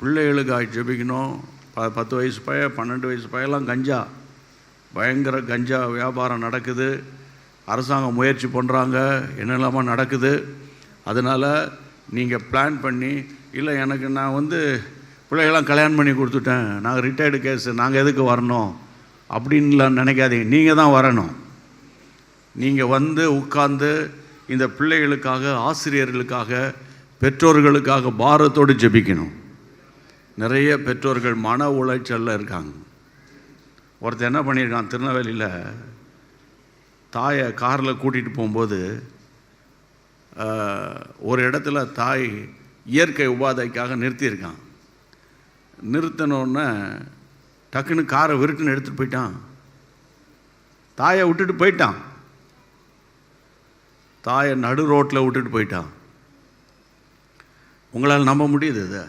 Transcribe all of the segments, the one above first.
பிள்ளைகளுக்காக ஜெபிக்கணும். ப பத்து வயசு பய பன்னெண்டு வயசு பயலாம் கஞ்சா. பயங்கர கஞ்சா வியாபாரம் நடக்குது. அரசாங்கம் முயற்சி பண்ணுறாங்க என்னெல்லாமா நடக்குது. அதனால் நீங்கள் பிளான் பண்ணி இல்லை எனக்கு நான் வந்து பிள்ளைகளாம் கல்யாணம் பண்ணி கொடுத்துட்டேன். நாங்கள் ரிட்டையர்டு கேஸ் நாங்கள் எதுக்கு வரணும்? அப்படின்லாம் நினைக்காதீங்க. நீங்கள் தான் வரணும். நீங்கள் வந்து உட்கார்ந்து இந்த பிள்ளைகளுக்காக ஆசிரியர்களுக்காக பெற்றோர்களுக்காக பாரத்தோடு ஜெபிக்கணும். நிறைய பெற்றோர்கள் மன உளைச்சலில் இருக்காங்க. ஒருத்தர் என்ன பண்ணியிருக்கான் திருநெல்வேலியில் தாயை காரில் கூட்டிகிட்டு போகும்போது ஒரு இடத்துல தாய் இயற்கை உபாதைக்காக நிறுத்தியிருக்கான். நிறுத்தினோடனே டக்குன்னு காரை விருட்டுன்னு எடுத்துகிட்டு போயிட்டான். தாயை விட்டுட்டு போயிட்டான். தாயை நடு ரோட்டில் விட்டுட்டு போயிட்டான். உங்களால் நம்ப முடியுது இதை?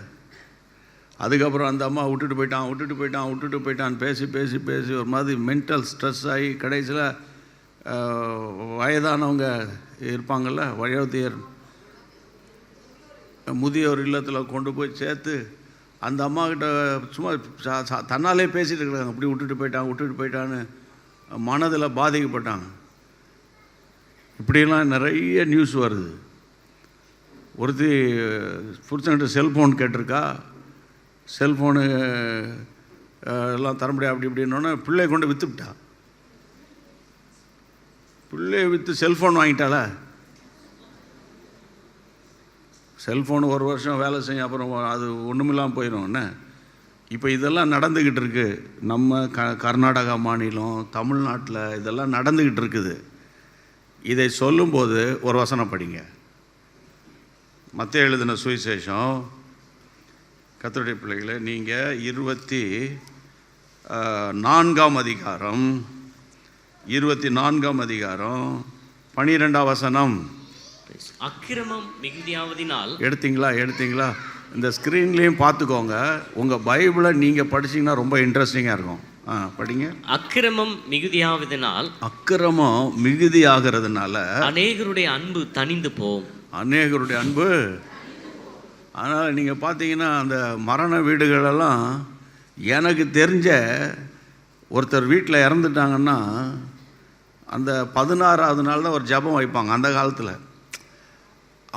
அதுக்கப்புறம் அந்த அம்மா விட்டுட்டு போயிட்டான் விட்டுட்டு போயிட்டான் விட்டுட்டு போயிட்டான் பேசி பேசி பேசி ஒரு மாதிரி மென்டல் ஸ்ட்ரெஸ் ஆகி கடைசியில் வயதானவங்க இருப்பாங்கள்ல வயோதியர் முதியோர் இல்லத்தில் கொண்டு போய் சேர்த்து அந்த அம்மாக்கிட்ட சும்மா சா- சா- தன்னாலே பேசிகிட்டு இருக்கிறாங்க. அப்படி விட்டுட்டு போயிட்டான் விட்டுட்டு போயிட்டான்னு மனதில் பாதிக்கப்பட்டாங்க. இப்படியெல்லாம் நிறைய நியூஸ் வருது. ஒருத்தி புருஷன்கிட்ட செல்ஃபோன் கேட்டிருக்கா. செல்ஃபோனு எல்லாம் தர முடியாது அப்படி இப்படின்னோடனே பிள்ளைய கொண்டு விற்றுவிட்டா பிள்ளைய விற்று செல்ஃபோன் வாங்கிட்டாள? செல்ஃபோன் ஒரு வருஷம் வேலை செய்யும் அப்புறம் அது ஒன்றுமில்லாமல் போயிடும் என்ன? இப்போ இதெல்லாம் நடந்துக்கிட்டு இருக்கு. நம்ம க கர்நாடகா மாநிலம் தமிழ்நாட்டில் இதெல்லாம் நடந்துக்கிட்டு இருக்குது. இதை சொல்லும்போது ஒரு வசனம் படிங்க. மற்ற எழுதின சுவிசேஷம் கத்தருடைய பிள்ளைகளை நீங்கள் இருபத்தி நான்காம் அதிகாரம் இருபத்தி நான்காம் அதிகாரம் பனிரெண்டாம் வசனம். அக்கிரமம் மிகுதியாவதினால் எடுத்தீங்களா எடுத்தீங்களா? இந்த ஸ்க்ரீன்லேயும் பார்த்துக்கோங்க. உங்கள் பைபிளை நீங்கள் படிச்சீங்கன்னா ரொம்ப இன்ட்ரெஸ்டிங்காக இருக்கும். ஆ படிங்க. அக்கிரமம் மிகுதியாவதினால் அக்கிரமம் மிகுதியாகிறதுனால அநேகருடைய அன்பு தணிந்து போம். அநேகருடைய அன்பு அதனால் நீங்கள் பார்த்தீங்கன்னா அந்த மரண வீடுகளெல்லாம் எனக்கு தெரிஞ்ச ஒருத்தர் வீட்டில் இறந்துட்டாங்கன்னா அந்த பதினாறாவது நாள் தான் ஒரு ஜெபம் வைப்பாங்க அந்த காலத்தில்.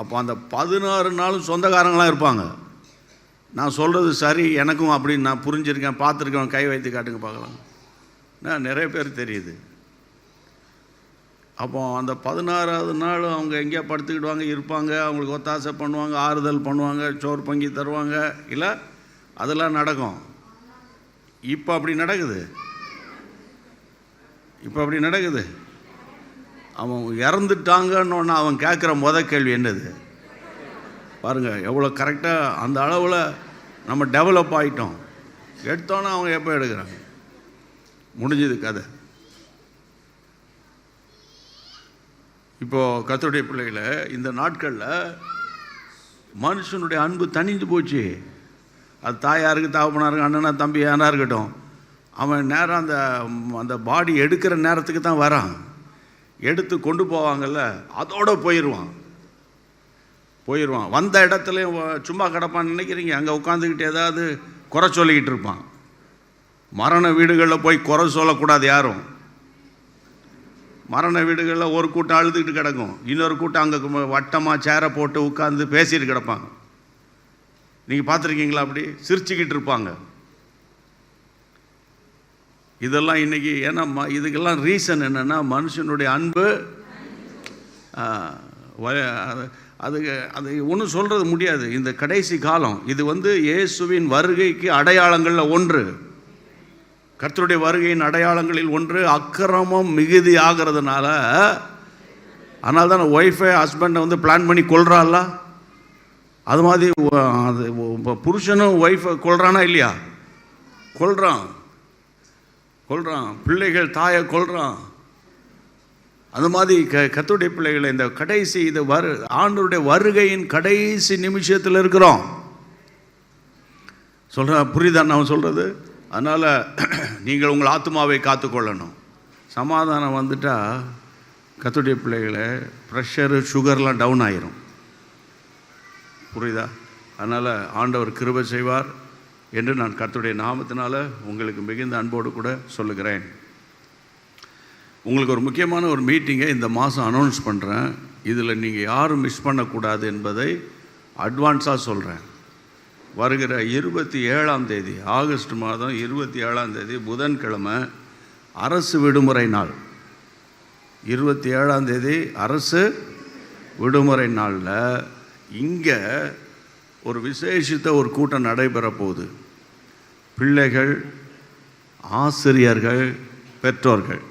அப்போ அந்த பதினாறு நாளும் சொந்தக்காரங்களாம் இருப்பாங்க. நான் சொல்கிறது சரி எனக்கும் அப்படின்னு நான் புரிஞ்சிருக்கேன் பார்த்துருக்கேன் கை வைத்து காட்டுங்க பார்க்கலாம். நிறைய பேர் தெரியுது. அப்போ அந்த பதினாறாவது நாள் அவங்க எங்கேயா படுத்துக்கிடுவாங்க இருப்பாங்க அவங்களுக்கு ஒத்தாசை பண்ணுவாங்க ஆறுதல் பண்ணுவாங்க சோறு பங்கி தருவாங்க. இல்லை அதெல்லாம் நடக்கும். இப்போ அப்படி நடக்குது. இப்போ அப்படி நடக்குது. அவன் இறந்துட்டாங்கன்னு அவன் கேட்குற முத கேள்வி என்னது? பாருங்கள் எவ்வளோ கரெக்டாக அந்த அளவில் நம்ம டெவலப் ஆகிட்டோம் எடுத்தோன்னே அவங்க எப்போ எடுக்கிறாங்க? முடிஞ்சது கதை. இப்போது கத்தருடைய பிள்ளைகளை இந்த நாட்களில் மனுஷனுடைய அன்பு தணிஞ்சு போச்சு. அது தாயாருக்கு தாப்பனாருக்கு அண்ணனா தம்பி யாரா இருக்கட்டும் அவன் நேரம் அந்த அந்த பாடி எடுக்கிற நேரத்துக்கு தான் வரான். எடுத்து கொண்டு போவாங்கல்ல அதோடு போயிடுவான் போயிடுவான் வந்த இடத்துலையும் சும்மா கிடப்பான்னு நினைக்கிறீங்க? அங்கே உட்காந்துக்கிட்டு ஏதாவது குறை சொல்லிக்கிட்டு இருப்பான். மரண வீடுகளில் போய் குறை சொல்லக்கூடாது யாரும். மரண வீடுகளில் ஒரு கூட்டம் அழுதுகிட்டு கிடக்கும். இன்னொரு கூட்டம் அங்கே வட்டமாக சேரை போட்டு உட்காந்து பேசிட்டு கிடப்பாங்க. நீங்கள் பார்த்துருக்கீங்களா அப்படி? சிரிச்சுக்கிட்டு இருப்பாங்க. இதெல்லாம் இன்றைக்கி ஏன்னா ம- இதுக்கெல்லாம் ரீசன் என்னென்னா மனுஷனுடைய அன்பு அது- அதுக்கு அது ஒன்றும் சொல்கிறது முடியாது. இந்த கடைசி காலம் இது வந்து இயேசுவின் வருகைக்கு அடையாளங்களில் ஒன்று. கர்த்தருடைய வருகையின் அடையாளங்களில் ஒன்று அக்கிரமம் மிகுதி ஆகிறதுனால அதனால தான் ஒய்ஃபை ஹஸ்பண்டை வந்து பிளான் பண்ணி கொள்றாள்ல அது மாதிரி அது புருஷனும் ஒய்ஃபை கொள்றானா இல்லையா? கொள்றான் கொள்றான் பிள்ளைகள் தாயை கொள்றான் அது மாதிரி க கத்துடைய பிள்ளைகளை இந்த கடைசி இது வரு ஆண்டருடைய வருகையின் கடைசி நிமிஷத்தில் இருக்கிறோம். சொல்கிறேன் புரியுதான் நான் சொல்கிறது அதனால் நீங்கள் உங்கள் ஆத்மாவை காத்துக்கொள்ளணும். சமாதானம் வந்துட்டால் கத்துடைய பிள்ளைகளை ப்ரெஷரு சுகர்லாம் டவுன் ஆயிரும். புரியுதா? அதனால் ஆண்டவர் கிருபை செய்வார் என்று நான் கத்துடைய நாமத்தினால் உங்களுக்கு மிகுந்த அன்போடு கூட சொல்லுகிறேன். உங்களுக்கு ஒரு முக்கியமான ஒரு மீட்டிங்கை இந்த மாதம் அனௌன்ஸ் பண்ணுறேன் இதில் நீங்கள் யாரும் மிஸ் பண்ணக்கூடாது என்பதை அட்வான்ஸாக சொல்கிறேன் வருகிற இருபத்தி ஏழாம் தேதி ஆகஸ்ட் மாதம் இருபத்தி ஏழாம் தேதி புதன்கிழமை அரசு விடுமுறை நாள். இருபத்தி ஏழாம் தேதி அரசு விடுமுறை நாளில் இங்கே ஒரு விசேஷித்த ஒரு கூட்டம் நடைபெற போகுது. பிள்ளைகள் ஆசிரியர்கள் பெற்றோர்கள்.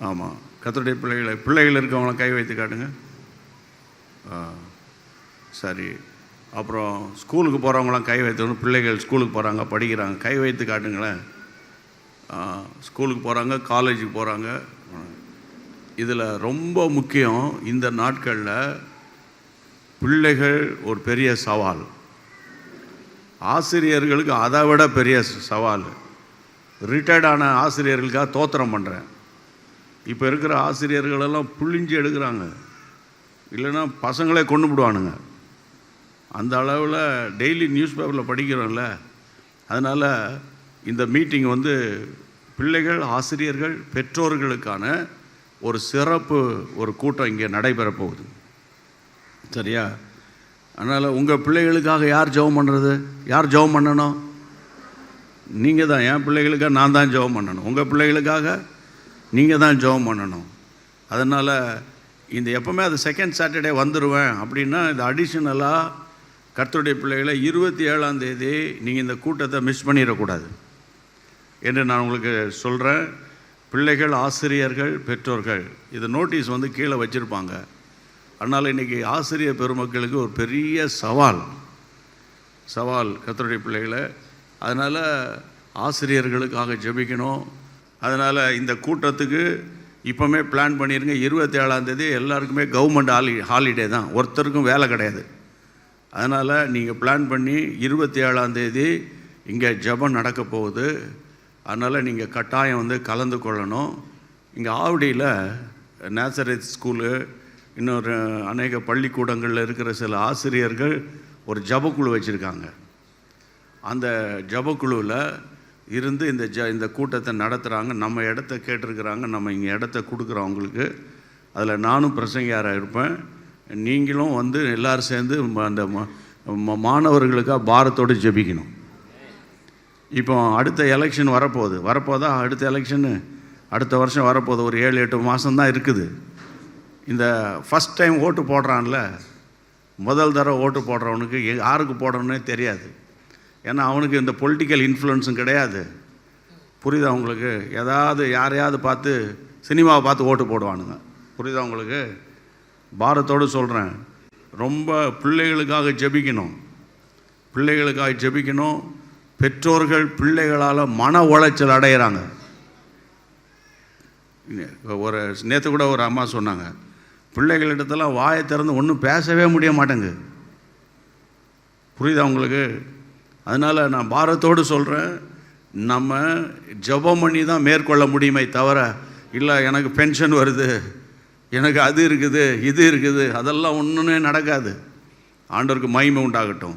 ஆமாம் கத்தருடைய பிள்ளைகளை பிள்ளைகள் இருக்கவங்களாம் கை வைத்து காட்டுங்க. ஆ சரி. அப்புறம் ஸ்கூலுக்கு போகிறவங்களாம் கை வைத்து பிள்ளைகள் ஸ்கூலுக்கு போகிறாங்க படிக்கிறாங்க. கை வைத்து காட்டுங்களேன். ஸ்கூலுக்கு போகிறாங்க காலேஜுக்கு போகிறாங்க இதில் ரொம்ப முக்கியம் இந்த நாட்களில் பிள்ளைகள் ஒரு பெரிய சவால். ஆசிரியர்களுக்கு அதை விட பெரிய சவால். ரிட்டையர்டான ஆசிரியர்களுக்காக தோத்திரம் பண்ணுறேன் இப்போ இருக்கிற ஆசிரியர்களெல்லாம் புழிஞ்சு எடுக்கிறாங்க. இல்லைன்னா பசங்களே கொண்டு விடுவானுங்க அந்த அளவில் டெய்லி நியூஸ் பேப்பரில் படிக்கிறோம்ல அதனால் இந்த மீட்டிங் வந்து பிள்ளைகள் ஆசிரியர்கள் பெற்றோர்களுக்கான ஒரு சிறப்பு ஒரு கூட்டம் இங்கே நடைபெற போகுது. சரியா? அதனால் உங்கள் பிள்ளைகளுக்காக யார் ஜெபம் பண்ணுறது யார் ஜெபம் பண்ணணும்? நீங்கள் தான். என் பிள்ளைகளுக்காக நான் தான் ஜெபம் பண்ணணும். உங்கள் பிள்ளைகளுக்காக நீங்கள் தான் ஜெபம் பண்ணணும். அதனால் இந்த எப்போவுமே அது செகண்ட் சாட்டர்டே வந்துடுவேன் அப்படின்னா இது அடிஷ்னலாக கர்த்தருடைய பிள்ளைகளை இருபத்தி ஏழாம் தேதி நீங்கள் இந்த கூட்டத்தை மிஸ் பண்ணிடக்கூடாது. என்று நான் உங்களுக்கு சொல்கிறேன் பிள்ளைகள் ஆசிரியர்கள் பெற்றோர்கள் இது நோட்டீஸ் வந்து கீழே வச்சுருப்பாங்க. அதனால் இன்றைக்கி ஆசிரியர் பெருமக்களுக்கு ஒரு பெரிய சவால். சவால் கத்தருடைய பிள்ளைகளை. அதனால் ஆசிரியர்களுக்காக ஜெபிக்கணும். அதனால் இந்த கூட்டத்துக்கு இப்போமே பிளான் பண்ணிடுங்க இருபத்தி ஏழாந்தேதி எல்லாருக்குமே கவர்மெண்ட் ஹாலி ஹாலிடே தான். ஒருத்தருக்கும் வேலை கிடையாது. அதனால் நீங்கள் பிளான் பண்ணி இருபத்தி ஏழாந்தேதி இங்கே ஜெபம் நடக்க போகுது. அதனால் நீங்கள் கட்டாயம் வந்து கலந்து கொள்ளணும். இங்கே ஆவடியில் நேசரத் ஸ்கூலு இன்னொரு அநேக பள்ளிக்கூடங்களில் இருக்கிற சில ஆசிரியர்கள் ஒரு ஜபக்குழு வச்சுருக்காங்க. அந்த ஜபக்குழுவில் இருந்து இந்த ஜ இந்த கூட்டத்தை நடத்துகிறாங்க நம்ம இடத்த கேட்டிருக்கிறாங்க. நம்ம இங்கே இடத்த கொடுக்குறோம் அவங்களுக்கு. அதில் நானும் பிரசங்கியாராக இருப்பேன். நீங்களும் வந்து எல்லோரும் சேர்ந்து ம- அந்த மாணவர்களுக்காக பாரத்தோடு ஜெபிக்கணும். இப்போ அடுத்த எலெக்ஷன் வரப்போகுது. வரப்போதா அடுத்த எலெக்ஷனு அடுத்த வருஷம் வரப்போகுது. ஒரு ஏழு எட்டு மாதம் தான் இருக்குது. இந்த ஃபஸ்ட் டைம் ஓட்டு போடுறான்ல முதல் தடவை ஓட்டு போடுறவனுக்கு எ- யாருக்கு போடணுன்னே தெரியாது. ஏன்னா அவனுக்கு இந்த பொலிட்டிக்கல் இன்ஃப்ளூயன்ஸும் கிடையாது. புரியுதா உங்களுக்கு? ஏதாவது யாரையாவது பார்த்து சினிமாவை பார்த்து ஓட்டு போடுவானுங்க. புரியுதா உங்களுக்கு? பாரத்தோடு சொல்கிறேன் ரொம்ப பிள்ளைகளுக்காக ஜெபிக்கணும். பிள்ளைகளுக்காக ஜெபிக்கணும். பெற்றோர்கள் பிள்ளைகளால் மன உளைச்சல் அடைகிறாங்க ஒரு நேற்று கூட ஒரு அம்மா சொன்னாங்க. பிள்ளைகளிடத்தெல்லாம் வாயை திறந்து ஒன்றும் பேசவே முடிய மாட்டேங்குது. புரியுதா உங்களுக்கு? அதனால் நான் பாரத்தோடு சொல்கிறேன் நம்ம ஜெபம் பண்ணி தான் மேற்கொள்ள முடியுமே தவிர இல்லை எனக்கு பென்ஷன் வருது. எனக்கு அது இருக்குது இது இருக்குது அதெல்லாம் ஒன்றுமே நடக்காது. ஆண்டவருக்கு மகிமை உண்டாகட்டும்.